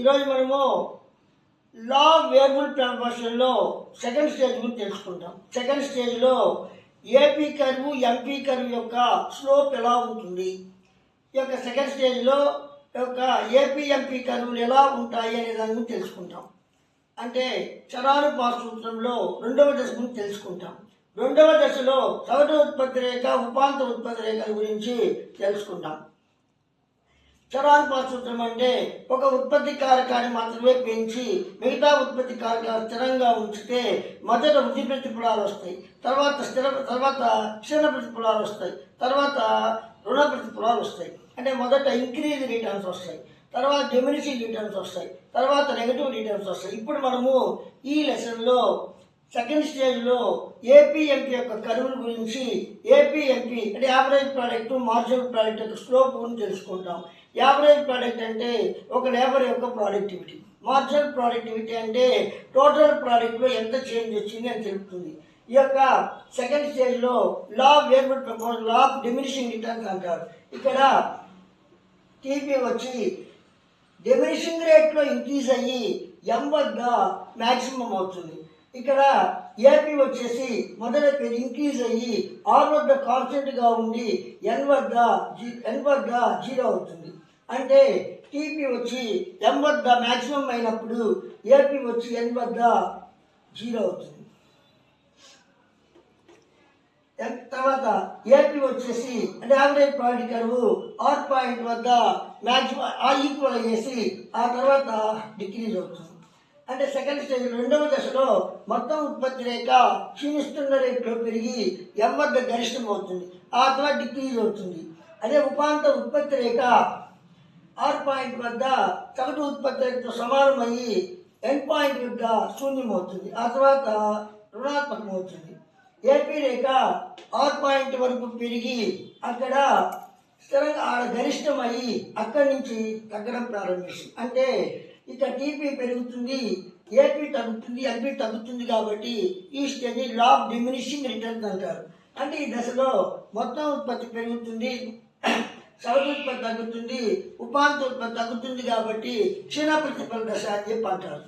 ఈరోజు మనము లా వేర్బుల్ ట్రాన్స్ఫర్షన్లో second stage గురించి తెలుసుకుంటాం. సెకండ్ స్టేజ్లో ఏపీ కర్వ్ ఎంపీ కర్వ్ యొక్క స్లోప్ ఎలా ఉంటుంది? ఈ యొక్క సెకండ్ స్టేజ్లో యొక్క ఏపీ ఎంపీ కర్వ్లు ఎలా ఉంటాయి అనే దాని గురించి తెలుసుకుంటాం. అంటే చరానుపాత సూత్రంలో రెండవ దశ గురించి తెలుసుకుంటాం. రెండవ దశలో సగటు ఉత్పత్తి రేఖ ఉపాంత ఉత్పత్తి రేఖల గురించి తెలుసుకుంటాం. చరానుపాత సూత్రం అంటే ఒక ఉత్పత్తి కారకాన్ని మాత్రమే పెంచి మిగతా ఉత్పత్తి కారకాలు స్థిరంగా ఉంచితే మొదట వృద్ధి ప్రతిఫలాలు వస్తాయి. తర్వాత స్థిర తర్వాత క్షీణ ప్రతిఫలాలు వస్తాయి. తర్వాత రుణ ప్రతిఫలాలు వస్తాయి. అంటే మొదట ఇంక్రీజ్ రిటర్న్స్ వస్తాయి. తర్వాత డెమినిషింగ్ రిటర్న్స్ వస్తాయి. తర్వాత నెగటివ్ రిటర్న్స్ వస్తాయి. ఇప్పుడు మనము ఈ లెసన్లో సెకండ్ స్టేజ్లో ఏపీఎంపీ యొక్క కరువుల గురించి ఏపీఎంపీ అంటే యావరేజ్ ప్రోడక్ట్ మార్జినల్ ప్రోడక్ట్ యొక్క స్లోప్ గురించి తెలుసుకుంటాం. యావరేజ్ ప్రోడక్ట్ అంటే ఒక లేబర్ యొక్క ప్రోడక్టివిటీ మార్జినల్ ప్రోడక్టివిటీ అంటే టోటల్ ప్రోడక్ట్లో ఎంత చేంజ్ వచ్చింది అని తెలుపుతుంది. ఈ యొక్క సెకండ్ స్టేజ్లో law variable proposal law of diminishing returns అంటారు. ఇక్కడ టీపీ వచ్చి డిమినిషింగ్ రేట్లో ఇంక్రీజ్ అయ్యి ఎం వద్ద మ్యాక్సిమం అవుతుంది. ఇక్కడ ఏపీ వచ్చేసి మొదట ఇంక్రీజ్ అయ్యి ఆర్ వద్ద కాన్స్టెంట్గా ఉండి ఎన్ వద్ద జీ ఎన్ వద్ద జీరో అవుతుంది. అంటే టీపీ వచ్చి ఎం వద్ద మ్యాక్సిమం అయినప్పుడు ఏపీ వచ్చి ఎన్ వద్ద జీరో అవుతుంది. తర్వాత ఏపీ వచ్చేసి అంటే average point curve R point వద్ద మ్యాక్సిమం ఆ ఈక్వల్ అయ్యేసి ఆ తర్వాత డిక్రీజ్ అవుతుంది. అంటే సెకండ్ స్టేజ్ రెండవ దశలో మొత్తం ఉత్పత్తి రేఖ క్షీణిస్తున్న రేట్లో పెరిగి ఎం వద్ద గరిష్టం అవుతుంది. ఆ తర్వాత డిక్రీజ్ అవుతుంది. అదే ఉపాంత ఉత్పత్తి రేఖ ఆర్ పాయింట్ వద్ద సగటు ఉత్పత్తి రేఖతో సమానమయ్యి ఎన్ పాయింట్ వద్ద శూన్యం అవుతుంది ఆ తర్వాత రుణాత్మకం అవుతుంది ఏపీ రేఖ ఆర్ పాయింట్ వరకు పెరిగి అక్కడ స్థిరంగా ఆడ గరిష్టమయ్యి అక్కడి నుంచి తగ్గడం ప్రారంభిస్తుంది అంటే ఇక టీపీ పెరుగుతుంది ఏపీ తగ్గుతుంది ఎంపీ తగ్గుతుంది కాబట్టి ఈ stage law of diminishing returns అంటారు. అంటే ఈ దశలో మొత్తం ఉత్పత్తి పెరుగుతుంది సగటు ఉత్పత్తి తగ్గుతుంది ఉపాంత ఉత్పత్తి తగ్గుతుంది కాబట్టి క్షీణ ప్రతిఫల దశ అని చెప్పి అంటారు.